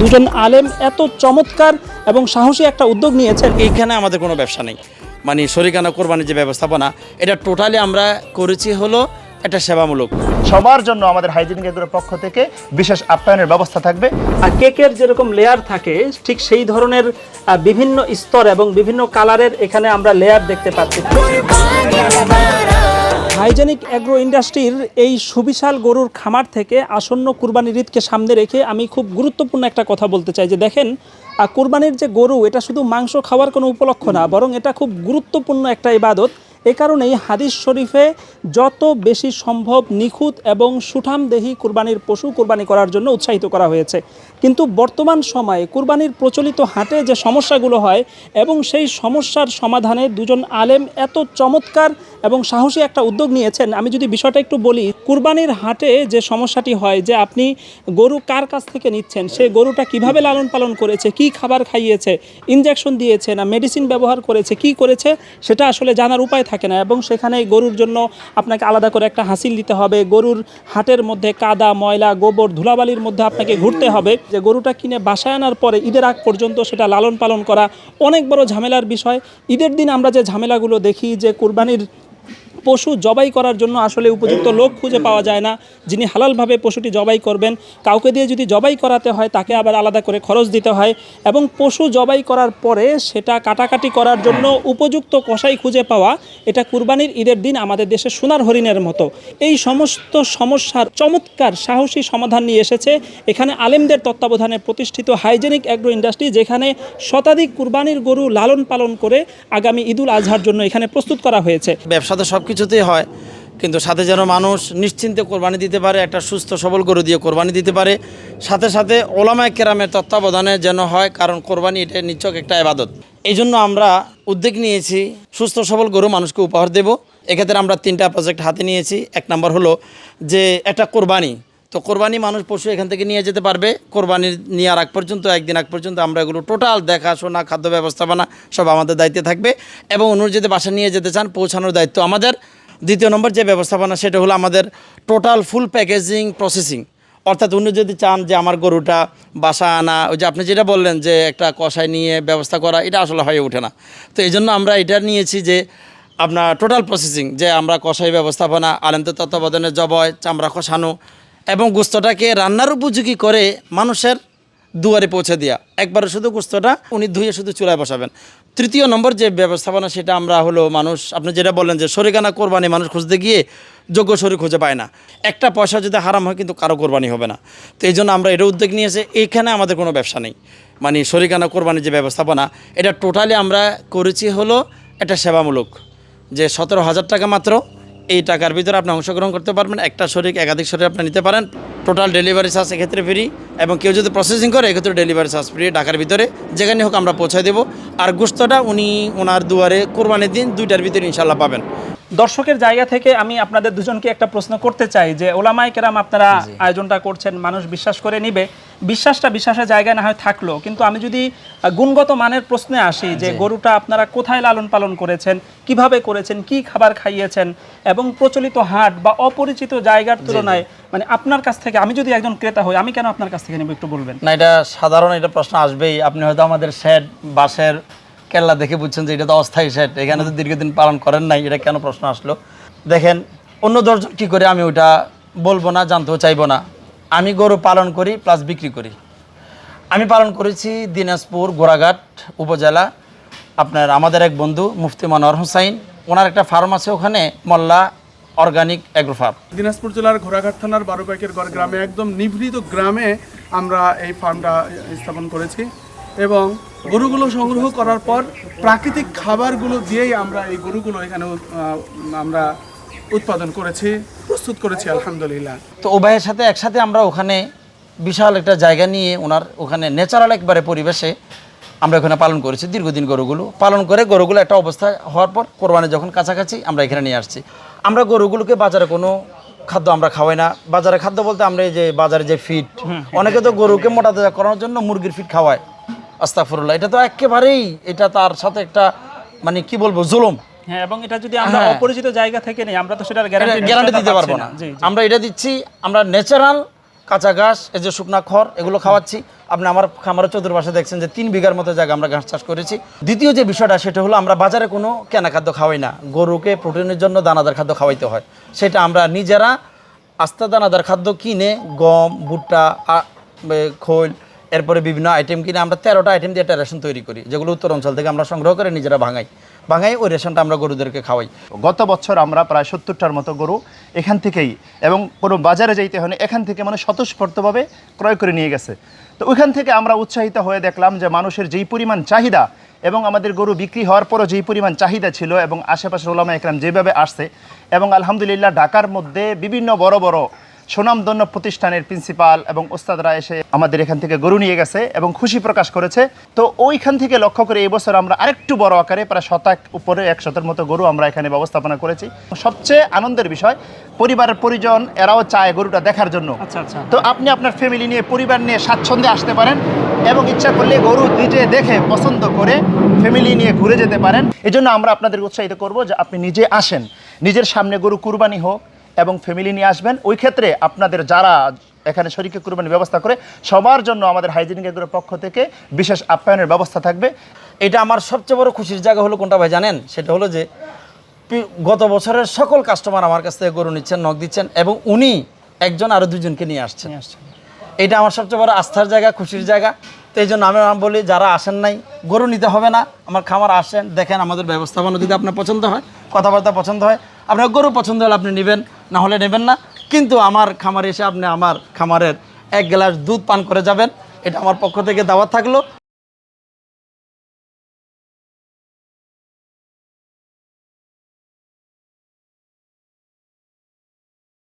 দুজন আলেম এত চমৎকার এবং সাহসী একটা উদ্যোগ নিয়েছেন। এইখানে আমাদের কোনো ব্যবসা নেই। মানে শরিকানা কোরবানির যে ব্যবস্থাপনা এটা টোটালি আমরা করেছি হলো এটা সেবামূলক। সবার জন্য আমাদের হাইজিন কেন্দ্রের পক্ষ থেকে বিশেষ আপ্যায়নের ব্যবস্থা থাকবে। আর কেকের যেরকম লেয়ার থাকে ঠিক সেই ধরনের বিভিন্ন স্তর এবং বিভিন্ন কালারের এখানে আমরা লেয়ার দেখতে পাচ্ছি। হাইজেনিক অ্যাগ্রো ইন্ডাস্ট্রির এই সুবিশাল গরুর খামার থেকে আসন্ন কুরবানির ঈদকে সামনে রেখে আমি খুব গুরুত্বপূর্ণ একটা কথা বলতে চাই যে দেখেন কুরবানির যে গরু, এটা শুধু মাংস খাওয়ার কোনো উপলক্ষ না, বরং এটা খুব গুরুত্বপূর্ণ একটা ইবাদত। এ কারণেই হাদিস শরীফে যত বেশি সম্ভব নিখুঁত এবং সুঠামদেহী কুরবানির পশু কুরবানি করার জন্য উৎসাহিত করা হয়েছে। কিন্তু বর্তমান সময়ে কুরবানির প্রচলিত হাটে যে সমস্যাগুলো হয় এবং সেই সমস্যার সমাধানে দুজন আলেম এত চমৎকার এবং সাহসী একটা উদ্যোগ নিয়েছেন। আমি যদি বিষয়টা একটু বলি, কুরবানির হাটে যে সমস্যাটি হয়, যে আপনি গরু কার কাছ থেকে নিচ্ছেন, সে গরুটা কীভাবে লালন পালন করেছে, কি খাবার খাইয়েছে ইনজেকশন দিয়েছে না মেডিসিন ব্যবহার করেছে, কি করেছে, সেটা আসলে জানার উপায় থাকে না। এবং সেখানে গরুর জন্য আপনাকে আলাদা করে একটা হাসিল দিতে হবে। গরুর হাটের মধ্যে কাদা, ময়লা, গোবর, ধুলাবালির মধ্যে আপনাকে ঘুরতে হবে। যে গরুটা কিনে বাসায় আনার পরে ঈদের আগ পর্যন্ত সেটা লালন পালন করা অনেক বড় ঝামেলার বিষয়। ঈদের দিন আমরা যে ঝামেলাগুলো দেখি, যে কুরবানির পশু জবাই করার জন্য আসলে উপযুক্ত লোক খুঁজে পাওয়া যায় না। যিনি হালালভাবে পশুটি জবাই করবেন, কাউকে দিয়ে যদি জবাই করাতে হয়, তাকে আবার আলাদা করে খরচ দিতে হয় এবং পশু জবাই করার পরে সেটা কাটাকাটি করার জন্য উপযুক্ত কষাই খুঁজে পাওয়া, এটা কুরবানির ঈদের দিন আমাদের দেশে সোনার হরিণের মতো। এই সমস্ত সমস্যার চমৎকার সাহসী সমাধান নিয়ে এসেছে। এখানে আলেমদের তত্ত্বাবধানে প্রতিষ্ঠিত হাইজেনিক অ্যাগ্রো ইন্ডাস্ট্রি, যেখানে শতাধিক কুরবানির গরু লালন পালন করে আগামী ঈদুল আজহার জন্য এখানে প্রস্তুত করা হয়েছে। ব্যবসা তো সব কিছুতেই হয়। কিন্তু সাথে যেন মানুষ নিশ্চিন্তে কোরবানি দিতে পারে, একটা সুস্থ সবল গরু দিয়ে কোরবানি দিতে পারে। সাথে সাথে ওলামায় কেরামের তত্ত্বাবধানে যেন হয়, কারণ কোরবানি এটা নিচক একটা আবাদত এই জন্য আমরা উদ্যোগ নিয়েছি, সুস্থ সবল গরু মানুষকে উপহার দেব। এক্ষেত্রে আমরা তিনটা প্রজেক্ট হাতে নিয়েছি। এক নম্বর হলো যে, একটা কোরবানি তো কোরবানি মানুষ পশু এখান থেকে নিয়ে যেতে পারবে। কোরবানির নেওয়ার আগ পর্যন্ত, একদিন আগ পর্যন্ত আমরা এগুলো টোটাল দেখাশোনা, খাদ্য ব্যবস্থাপনা সব আমাদের দায়িত্বে থাকবে এবং অনুর যদি বাসা নিয়ে যেতে চান, পৌঁছানোর দায়িত্ব আমাদের। দ্বিতীয় নম্বর যে ব্যবস্থাপনা, সেটা হলো আমাদের টোটাল ফুল প্যাকেজিং প্রসেসিং অর্থাৎ উনি যদি চান যে আমার গরুটা বাসা আনা, ওই যে আপনি যেটা বললেন যে একটা কষায় নিয়ে ব্যবস্থা করা, এটা আসলে হয়ে ওঠে না। তো এই জন্য আমরা এটা নিয়েছি যে আপনার টোটাল প্রসেসিং যে আমরা কষাই ব্যবস্থাপনা আলেমদের তত্ত্বাবধানে জবয় চামড়া কষানো এবং গুস্তটাকে রান্নার উপযোগী করে মানুষের দুয়ারে পৌঁছে দেওয়া একবারে শুধু গুস্তটা উনি ধুয়ে শুধু চুলায় বসাবেন। তৃতীয় নম্বর যে ব্যবস্থাপনা, সেটা আমরা হলো মানুষ, আপনি যেটা বললেন যে শরিকানা কোরবানি মানুষ খুঁজতে গিয়ে যোগ্য শরীর খুঁজে পায় না। একটা পয়সা যদি হারাম হয় কিন্তু কারও কোরবানি হবে না। তো এই জন্য আমরা এটা উদ্যোগ নিয়েছে এইখানে আমাদের কোনো ব্যবসা নেই। মানে শরিকানা কোরবানির যে ব্যবস্থাপনা, এটা টোটালি আমরা করেছি হলো এটা সেবামূলক। যে সতেরো হাজার টাকা মাত্র এই টাকার ভিতরে আপনি অংশগ্রহণ করতে পারবেন। একটা শরীর একাধিক শরীর আপনি নিতে পারেন। টোটাল ডেলিভারি চার্জ এক্ষেত্রে ফ্রি এবং কেউ যদি প্রসেসিং করে, এক্ষেত্রে ডেলিভারি চার্জ ফ্রি ঢাকার ভিতরে যেখানে হোক আমরা পৌঁছায় দেবো। আর গুস্তটা উনি ওনার দুয়ারে কোরবানির দিন দুইটার ভিতরে ইনশাল্লাহ পাবেন। দর্শকের জায়গা থেকে আমি আপনাদের দুজনকে একটা প্রশ্ন করতে চাই যে ওলামাই কেরাম আপনারা আয়োজনটা করছেন মানুষ বিশ্বাস করে নিবে। বিশ্বাসটা বিশ্বাসের জায়গায় না হয় থাকল। কিন্তু আমি যদি গুণগত মানের প্রশ্নে আসি যে গরুটা আপনারা কোথায় লালন পালন করেছেন কীভাবে করেছেন কি খাবার খাইয়েছেন এবং প্রচলিত হাট বা অপরিচিত জায়গার তুলনায় মানে আপনার কাছ থেকে আমি যদি একজন ক্রেতা হই আমি কেন আপনার কাছ থেকে নেব একটু বলবেন? না এটা সাধারণ এটা প্রশ্ন আসবেই। আপনি হয়তো আমাদের শেড বাসের কেল্লা দেখে বুঝছেন যে এটা তো অস্থায়ী শেড এখানে তো দীর্ঘদিন পালন করেন নাই, এটা কেন প্রশ্ন আসলো? দেখেন, অন্য দশজন কী করে আমি ওটা বলব না, জানতেও চাইব না। আমি গরু পালন করি প্লাস বিক্রি করি। আমি পালন করেছি দিনাজপুর গোড়াঘাট উপজেলা। আপনার আমাদের এক বন্ধু, মুফতি মনোয়ার হুসাইন, ওনার একটা ফার্ম আছে ওখানে, মোল্লা অর্গানিক অ্যাগ্রোফার্ম। দিনাজপুর জেলার ঘোড়াঘাট থানার বারো পাইকের গড় গ্রামে, একদম নিভৃত গ্রামে আমরা এই ফার্মটা স্থাপন করেছি। এবং গরুগুলো সংগ্রহ করার পর প্রাকৃতিক খাবারগুলো দিয়েই আমরা এই গরুগুলো এখানে আমরা উৎপাদন করেছি প্রস্তুত করেছি আলহামদুলিল্লাহ। তো ও ভাইয়ের সাথে একসাথে আমরা ওখানে বিশাল একটা জায়গা নিয়ে ওনার ওখানে ন্যাচারাল একবারে পরিবেশে আমরা ওখানে পালন করেছি দীর্ঘদিন গরুগুলো পালন করে গরুগুলো একটা অবস্থা হওয়ার পর কোরবানি যখন কাছাকাছি আমরা এখানে নিয়ে আসছি। আমরা গরুগুলোকে বাজারে কোনো খাদ্য আমরা খাওয়াই না। বাজারে খাদ্য বলতে আমরা এই যে বাজারে যে ফিট অনেকে তো গরুকে মোটা তাজা করানোর জন্য মুরগির ফিট খাওয়ায়। আস্তাফরুল্লাহ এটা তো একেবারেই এটা তার সাথে একটা মানে কি বলব জুলুম। হ্যাঁ এবং এটা যদি আমরা হ্যাঁ। অপরিচিত জায়গা থেকে নেই আমরা তো সেটার গ্যারান্টি দিতে পারব না। আমরা এটা দিচ্ছি আমরা ন্যাচারাল কাঁচা ঘাস এই যে শুকনা খড় এগুলো খাওয়াচ্ছি। আপনি আমার খামারের চতুর্পাশে দেখছেন যে তিন বিঘার মতো জায়গা আমরা ঘাস চাষ করেছি। দ্বিতীয় যে বিষয়টা সেটা হলো আমরা বাজারে কোনো কেনা খাদ্য খাওয়াই না। গরুকে প্রোটিনের জন্য দানাদার খাদ্য খাওয়াইতে হয়। সেটা আমরা নিজেরা আস্তা দানাদার খাদ্য কিনে গম ভুট্টা খোল এরপরে বিভিন্ন আইটেম কিনে আমরা তেরোটা আইটেম দিয়ে একটা রেশন তৈরি করি, যেগুলো উত্তর অঞ্চল থেকে আমরা সংগ্রহ করে নিজেরা ভাঙাই। ভাঙাই ওই রেশনটা আমরা গরুদেরকে খাওয়াই। গত বছর আমরা প্রায় সত্তরটার মতো গরু এখান থেকেই এবং কোনো বাজারে যাইতে হয়নি, এখান থেকে মানে স্বতঃস্ফূর্তভাবে ক্রয় করে নিয়ে গেছে। তো ওইখান থেকে আমরা উৎসাহিত হয়ে দেখলাম যে মানুষের যেই পরিমাণ চাহিদা এবং আমাদের গরু বিক্রি হওয়ার পরও যেই পরিমাণ চাহিদা ছিল এবং আশেপাশের ওলামা একরাম যেভাবে আসছে এবং আলহামদুলিল্লাহ ঢাকার মধ্যে বিভিন্ন বড় বড় সুনামধন্য প্রতিষ্ঠানের প্রিন্সিপাল এবং ওস্তাদরা এসে আমাদের এখান থেকে গরু নিয়ে গেছে এবং খুশি প্রকাশ করেছে। তো ওইখান থেকে লক্ষ্য করে এই বছর আমরা আরেকটু বড় আকারে প্রায় শতাক উপরে একশতের মতো গরু আমরা এখানে ব্যবস্থাপনা করেছি। সবচেয়ে আনন্দের বিষয় পরিবারের পরিজন এরাও চায় গরুটা দেখার জন্য। আচ্ছা আচ্ছা। তো আপনি আপনার ফ্যামিলি নিয়ে পরিবার নিয়ে স্বাচ্ছন্দ্যে আসতে পারেন এবং ইচ্ছা করলে গরু নিজে দেখে পছন্দ করে ফ্যামিলি নিয়ে ঘুরে যেতে পারেন। এই জন্য আমরা আপনাদের উৎসাহিত করব যে আপনি নিজে আসেন। নিজের সামনে গরু কুরবানি হোক এবং ফ্যামিলি নিয়ে আসবেন ওই ক্ষেত্রে আপনাদের যারা এখানে শরীকে কুরবানি ব্যবস্থা করে সবার জন্য আমাদের হাইজিনিক এগুলোর পক্ষ থেকে বিশেষ আপ্যায়নের ব্যবস্থা থাকবে। এটা আমার সবচেয়ে বড় খুশির জায়গা হলো কোনটা ভাই জানেন? সেটা হলো যে গত বছরের সকল কাস্টমার আমার কাছ থেকে গরু নিচ্ছেন নখ দিচ্ছেন এবং উনি একজন আরও দুজনকে নিয়ে আসছেন। এটা আমার সবচেয়ে বড় আস্থার জায়গা খুশির জায়গা। তো এই জন্য আমি আমি বলি যারা আসেন নাই গরু নিতে হবে না। আমার খামার আসেন দেখেন আমাদের ব্যবস্থাপনা যদি আপনার পছন্দ হয় কথাবার্তা পছন্দ হয় আপনার গরু পছন্দ হলে আপনি নেবেন। না হলে নেবেন না। কিন্তু আমার খামারে এসে আপনি আমার খামারের এক গ্লাস দুধ পান করে যাবেন। এটা আমার পক্ষ থেকে দাওয়াত থাকল।